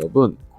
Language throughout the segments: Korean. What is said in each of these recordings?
여러분,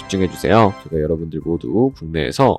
집중해 주세요. 제가 여러분들 모두 국내에서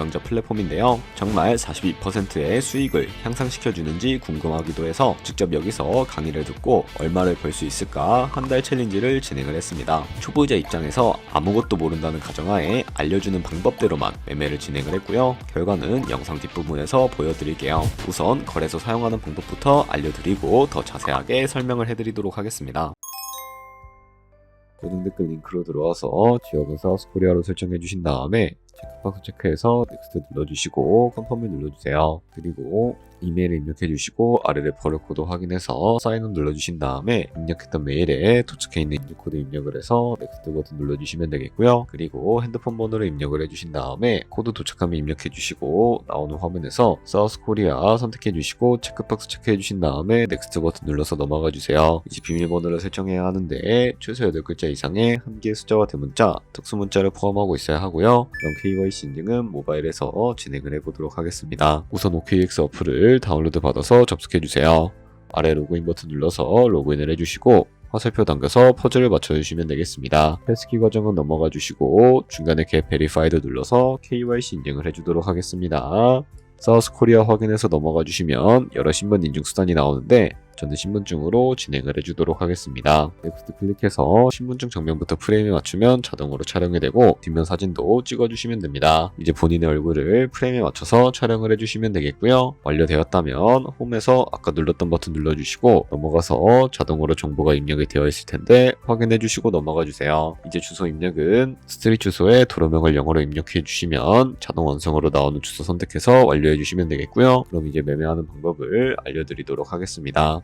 강좌 플랫폼인데요. 정말 42%의 수익을 향상시켜주는지 궁금하기도 해서 직접 여기서 강의를 듣고 얼마를 벌 수 있을까 한 달 챌린지를 진행을 했습니다. 초보자 입장에서 아무것도 모른다는 가정하에 알려주는 방법대로만 매매를 진행을 했고요. 결과는 영상 뒷부분에서 보여드릴게요. 우선 거래소 사용하는 방법부터 알려드리고 더 자세하게 설명을 해드리도록 하겠습니다. 고정 댓글 링크로 들어와서 지역은 사우스 코리아로 설정해 주신 다음에 체크박스 체크해서 넥스트 눌러주시고 컨펌을 눌러주세요. 그리고 이메일을 입력해 주시고 아래 레퍼럴 코드 확인해서 사인온 눌러주신 다음에 입력했던 메일에 도착해 있는 입력 코드 입력을 해서 넥스트 버튼 눌러주시면 되겠고요. 그리고 핸드폰 번호를 입력을 해주신 다음에 코드 도착하면 입력해 주시고 나오는 화면에서 사우스 코리아 선택해 주시고 체크박스 체크해 주신 다음에 넥스트 버튼 눌러서 넘어가 주세요. 이제 비밀번호를 설정해야 하는데 최소 8글자 이상의 한 개의 숫자와 대문자, 특수 문자를 포함하고 있어야 하고요. 그럼 KYC 인증은 모바일에서 진행을 해보도록 하겠습니다. 우선 OKX 어플을 다운로드 받아서 접속해주세요. 아래 로그인 버튼 눌러서 로그인을 해주시고 화살표 당겨서 퍼즐을 맞춰주시면 되겠습니다. 패스키 과정은 넘어가 주시고 중간에 get verified 눌러서 KYC 인증을 해주도록 하겠습니다. 사우스 코리아 확인해서 넘어가 주시면 여러 신분 인증 수단이 나오는데 저는 신분증으로 진행을 해주도록 하겠습니다. 넥스트 클릭해서 신분증 정면부터 프레임에 맞추면 자동으로 촬영이 되고 뒷면 사진도 찍어주시면 됩니다. 이제 본인의 얼굴을 프레임에 맞춰서 촬영을 해주시면 되겠고요. 완료되었다면 홈에서 아까 눌렀던 버튼 눌러주시고 넘어가서 자동으로 정보가 입력이 되어 있을 텐데 확인해 주시고 넘어가 주세요. 이제 주소 입력은 스트릿 주소에 도로명을 영어로 입력해 주시면 자동 완성으로 나오는 주소 선택해서 완료해 주시면 되겠고요. 그럼 이제 매매하는 방법을 알려드리도록 하겠습니다.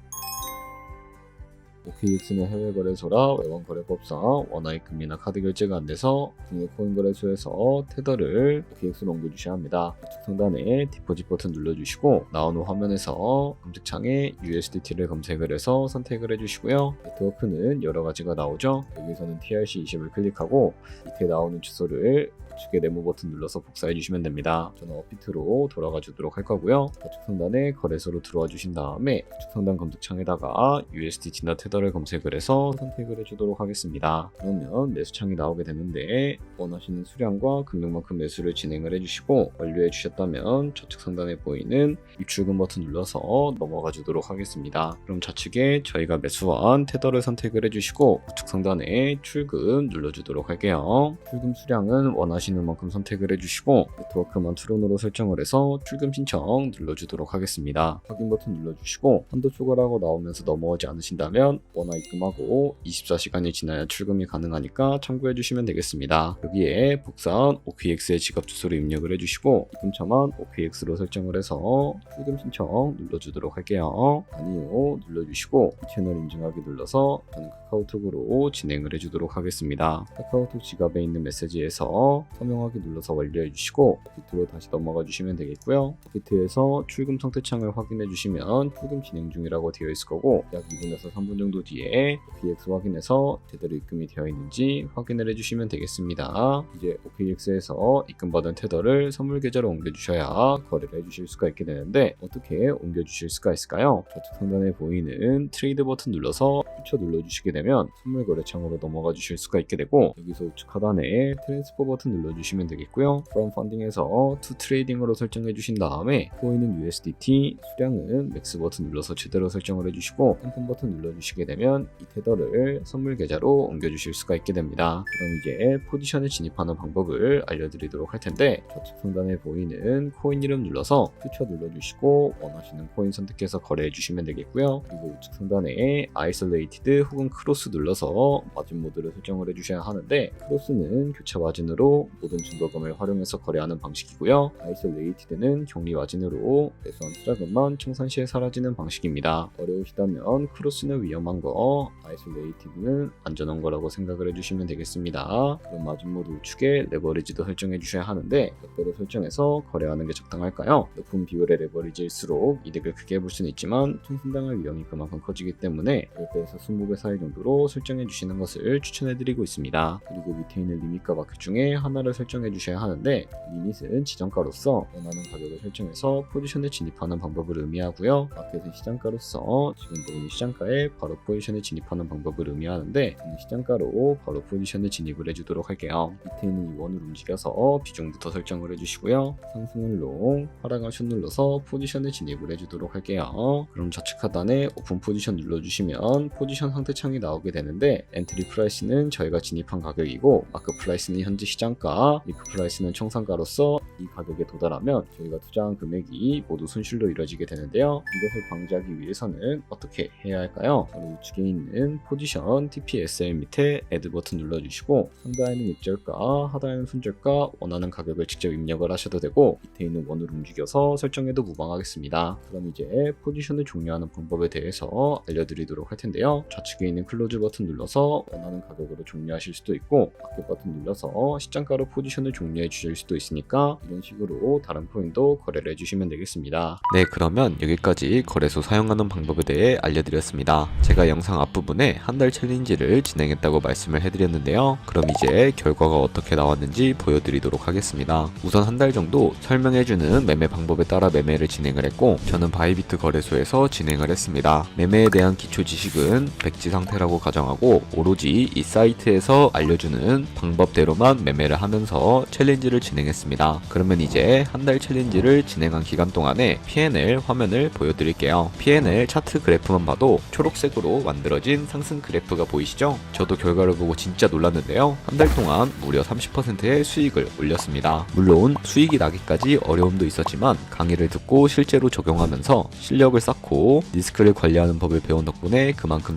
OKX는 해외 거래소라 외환 거래법상 원화의 금리나 카드 결제가 안 돼서 국내 코인 거래소에서 테더를 OKX로 옮겨주셔야 합니다. 우측 상단에 디포짓 버튼 눌러주시고 나오는 화면에서 검색창에 USDT를 검색을 해서 선택을 해주시고요. 네트워크는 여러 가지가 나오죠. 여기서는 TRC20을 클릭하고 밑에 나오는 주소를 우측에 네모 버튼 눌러서 복사해 주시면 됩니다. 저는 업비트로 돌아가 주도록 할 거고요. 좌측 상단에 거래소로 들어와 주신 다음에 우측 상단 검색창에다가 USDT나 테더를 검색을 해서 선택을 해주도록 하겠습니다. 그러면 매수창이 나오게 되는데 원하시는 수량과 금액만큼 매수를 진행을 해주시고 완료해 주셨다면 좌측 상단에 보이는 입출금 버튼 눌러서 넘어가 주도록 하겠습니다. 그럼 좌측에 저희가 매수한 테더를 선택을 해주시고 우측 상단에 출금 눌러주도록 할게요. 출금 수량은 원하시 는 만큼 선택을 해주시고 네트워크만 트론으로 설정을 해서 출금 신청 눌러주도록 하겠습니다. 확인 버튼 눌러주시고 한도 초과라고 나오면서 넘어오지 않으신다면 원화 입금하고 24시간이 지나야 출금이 가능하니까 참고해 주시면 되겠습니다. 여기에 복사한 OKX의 지갑 주소를 입력을 해주시고 입금처만 OKX로 설정을 해서 출금 신청 눌러주도록 할게요. 아니요 눌러주시고 채널 인증하기 눌러서 저는 카카오톡으로 진행을 해주도록 하겠습니다. 카카오톡 지갑에 있는 메시지에서 서명하기 눌러서 완료해 주시고 비트로 다시 넘어가 주시면 되겠고요. 비트에서 출금 상태 창을 확인해 주시면 출금 진행 중이라고 되어 있을 거고 약 2분에서 3분 정도 뒤에 OKX 확인해서 제대로 입금이 되어 있는지 확인을 해 주시면 되겠습니다. 이제 OKX에서 입금받은 테더를 선물 계좌로 옮겨 주셔야 거래를 해 주실 수가 있게 되는데 어떻게 옮겨 주실 수가 있을까요? 좌측 상단에 보이는 트레이드 버튼 눌러서 퓨처 눌러주시게 되면 선물 거래창으로 넘어가 주실 수가 있게 되고 여기서 우측 하단에 트랜스퍼 버튼 눌러주시면 되겠고요. from funding에서 to trading으로 설정해 주신 다음에 코인은 USDT, 수량은 맥스 버튼 눌러서 제대로 설정을 해주시고 펜폰 버튼 눌러주시게 되면 이 테더를 선물 계좌로 옮겨주실 수가 있게 됩니다. 그럼 이제 포지션에 진입하는 방법을 알려드리도록 할 텐데 좌측 상단에 보이는 코인 이름 눌러서 퓨처 눌러주시고 원하시는 코인 선택해서 거래해 주시면 되겠고요. 그리고 우측 상단에 아이솔레이티 드 혹은 크로스 눌러서 마진 모드를 설정을 해주셔야 하는데 크로스는 교차 마진으로 모든 증거금을 활용해서 거래하는 방식이고요. 아이솔레이티드는 격리 마진으로 매수한 투자금만 청산 시에 사라지는 방식입니다. 어려우시다면 크로스는 위험한 거, 아이솔레이티드는 안전한 거라고 생각을 해주시면 되겠습니다. 그럼 마진 모드 우측에 레버리지도 설정해 주셔야 하는데 몇 배로 설정해서 거래하는 게 적당할까요? 높은 비율의 레버리지일수록 이득을 크게 볼 수는 있지만 총순당할 위험이 그만큼 커지기 때문에 10배에서 20배 사이 정도로 설정해 주시는 것을 추천해 드리고 있습니다. 그리고 밑에 있는 리밋과 마켓 중에 하나를 설정해 주셔야 하는데 리밋은 지정가로서 원하는 가격을 설정해서 포지션에 진입하는 방법을 의미하고요. 마켓은 시장가로서 지금 보이는 시장가에 바로 포지션에 진입하는 방법을 의미하는데 시장가로 바로 포지션에 진입을 해주도록 할게요. 밑에 있는 이 원을 움직여서 비중부터 설정을 해주시고요. 상승을 롱, 하락을 슛 눌러서 포지션에 진입을 해주도록 할게요. 그럼 좌측 하단에 오픈 포지션 눌러주시면 포지션 상태 창이 나오게 되는데 엔트리 프라이스는 저희가 진입한 가격이고 마크 프라이스는 현재 시장가, 리크 프라이스는 청산가로서 이 가격에 도달하면 저희가 투자한 금액이 모두 손실로 이루어지게 되는데요. 이것을 방지하기 위해서는 어떻게 해야 할까요? 바로 우측에 있는 포지션 TPSL 밑에 애드 버튼 눌러주시고 상단에는 입절가, 하단에는 손절가 원하는 가격을 직접 입력을 하셔도 되고 밑에 있는 원을 움직여서 설정해도 무방하겠습니다. 그럼 이제 포지션을 종료하는 방법에 대해서 알려드리도록 할 텐데요. 좌측에 있는 클로즈 버튼 눌러서 원하는 가격으로 종료하실 수도 있고 마켓 버튼 눌러서 시장가로 포지션을 종료해 주실 수도 있으니까 이런 식으로 다른 코인도 거래를 해주시면 되겠습니다. 네, 그러면 여기까지 거래소 사용하는 방법에 대해 알려드렸습니다. 제가 영상 앞부분에 한 달 챌린지를 진행했다고 말씀을 해드렸는데요. 그럼 이제 결과가 어떻게 나왔는지 보여드리도록 하겠습니다. 우선 한 달 정도 설명해주는 매매 방법에 따라 매매를 진행을 했고, 저는 바이비트 거래소에서 진행을 했습니다. 매매에 대한 기초 지식은 백지 상태라고 가정하고, 오로지 이 사이트에서 알려주는 방법대로만 매매를 하면서 챌린지를 진행했습니다. 그러면 이제 한 달 챌린지를 진행한 기간 동안에 P&L 화면을 보여드릴게요. P&L 차트 그래프만 봐도 초록색으로 만들어진 상승 그래프가 보이시죠? 저도 결과를 보고 진짜 놀랐는데요. 한 달 동안 무려 30%의 수익을 올렸습니다. 물론 수익이 나기까지 어려움도 있었지만 강의를 듣고 실제로 적용하면서 실력을 쌓고 리스크를 관리하는 법을 배운 덕분에 그만큼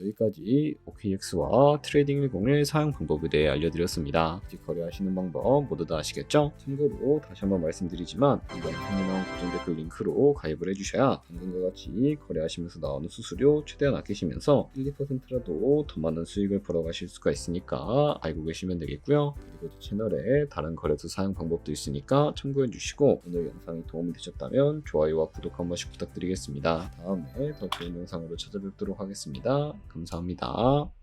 여기까지 OKX와 트레이딩 101 사용 방법에 대해 알려드렸습니다. 이제 거래하시는 방법 모두 다 아시겠죠? 참고로 다시 한번 말씀드리지만 이 영상에 나온 고정 댓글 링크로 가입을 해주셔야 방금과 같이 거래하시면서 나오는 수수료 최대한 아끼시면서 1, 2%라도 더 많은 수익을 벌어가실 수가 있으니까 알고 계시면 되겠고요. 그리고 제 채널에 다른 거래소 사용 방법도 있으니까 참고해 주시고 오늘 영상이 도움이 되셨다면 좋아요와 구독 한 번씩 부탁드리겠습니다. 다음에 더 좋은 영상으로 찾아뵙도록 하겠습니다. 감사합니다.